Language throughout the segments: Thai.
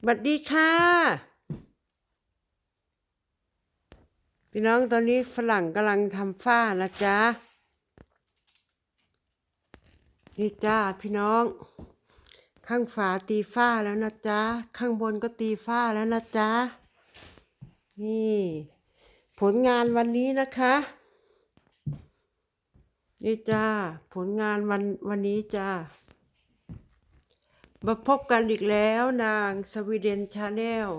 สวัสดีค่ะ พี่น้องตอนนี้ฝรั่งกำลังทำฝ้านะจ๊ะ นี่จ้าพี่น้อง ข้างฝาตีฝ้าแล้วนะจ๊ะ ข้างบนก็ตีฝ้าแล้วนะจ๊ะ นี่ ผลงานวันนี้นะคะ นี่จ้าผลงานวันวันนี้จ้า มาพบกันอีกแล้วนางสวีเดนชาแนล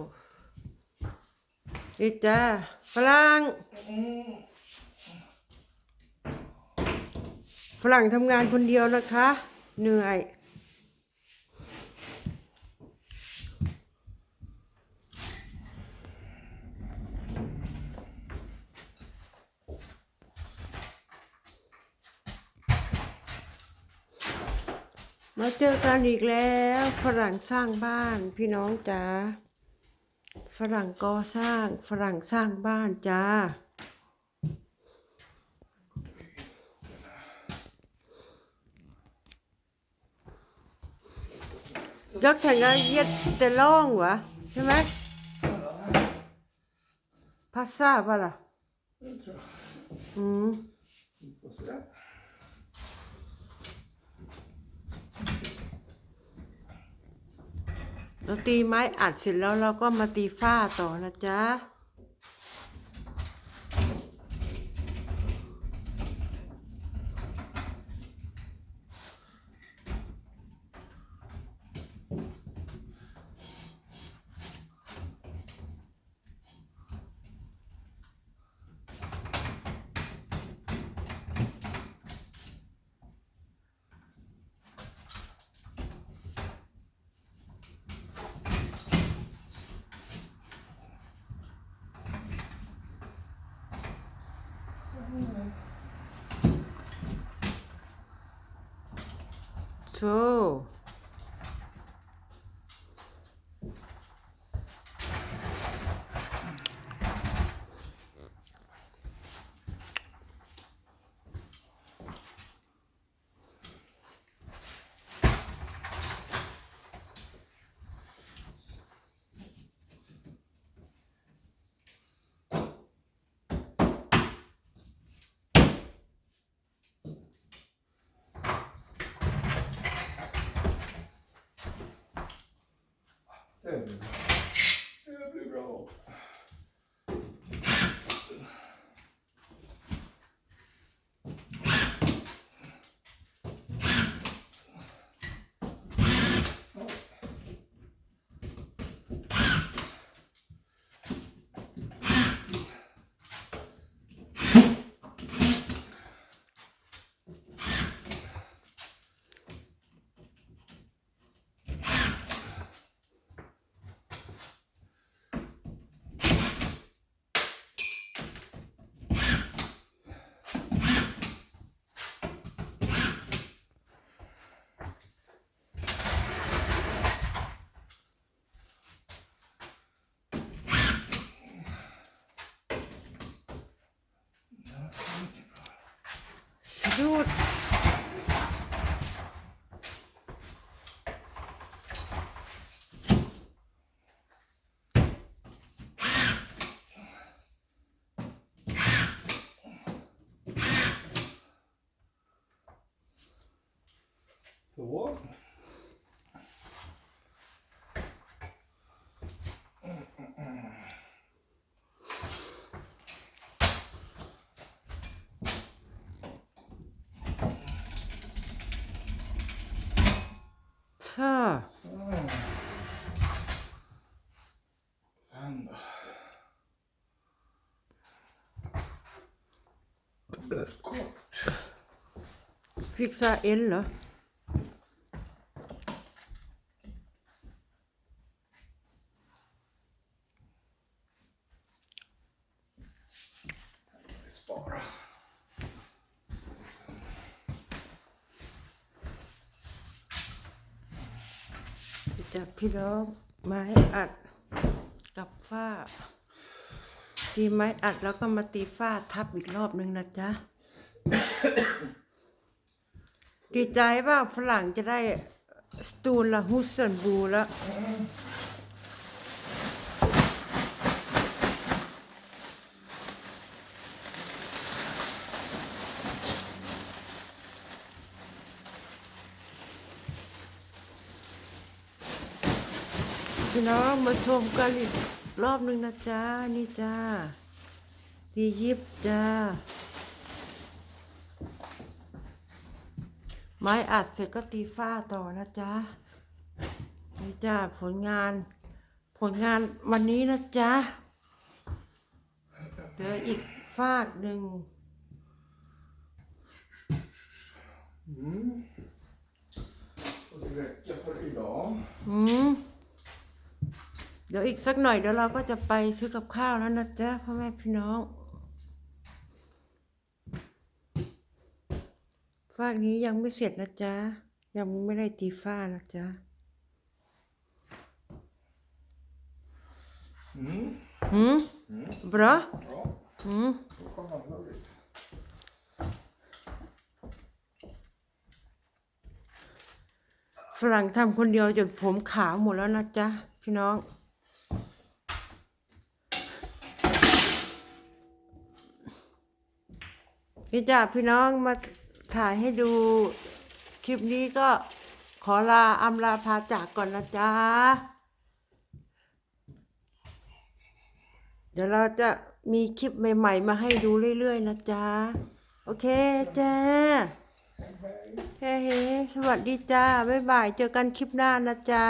นี่จ้าฝรั่งฝรั่งทำงานคนเดียวนะคะ เหนื่อย มาเจอกันอีกแล้วฝรั่งสร้างบ้านพี่น้องจ๋าฝรั่งก่อสร้างฝรั่งสร้างบ้านจ้ายักษ์แข่งกันเย็ดแต่ล่องวะใช่ไหมภาษาปะล่ะอืม เราตีไม้อัดเสร็จแล้วเราก็มาตีฝ้าต่อนะจ๊ะ โธ่ 네. 네, 네. สะ なんだ。Godt. Fik så eller. จากพี่น้องไม้อัดกับฝ้า ตีไม้อัดแล้วก็มาตีฝ้าทับอีกรอบนึงนะจ๊ะ ดีใจว่าฝรั่งจะได้สตูลละฮุสเซนบูแล้ว พี่น้องมาชมกันอีกรอบหนึ่งนะจ๊ะนี่จ้าตียิบจ้า ไม้อัดเสร็จก็ตีฝ้าต่อนะจ๊ะนี่จ้าผลงาน ผลงานวันนี้นะจ๊ะเหลืออีกฟากหนึ่ง Mm. Och det räcker för idag. อืม เดี๋ยวอีกสักหน่อยเดี๋ยวเราก็จะไปซื้อกับข้าวแล้วนะจ๊ะพ่อแม่พี่น้องฝ้ากนี้ยังไม่เสร็จนะจ๊ะ ยังไม่ได้ตีฝ้านะจ๊ะ Mm. หืมบรอ Ja, หืม då kan man ha lite. ฝรั่งทำคนเดียวจนผมขาวหมดแล้วนะจ๊ะ พี่น้อง นี่จ้ะพี่น้องมาถ่ายให้ดูคลิปนี้ก็ขอลาอำลาพาจากก่อนนะจ๊ะ เดี๋ยวเราจะมีคลิปใหม่ๆ มาให้ดูเรื่อยๆ นะจ๊ะ โอเคจ้าเฮ้เฮ้สวัสดีจ้า บ๊ายบาย เจอกันคลิปหน้านะจ๊ะ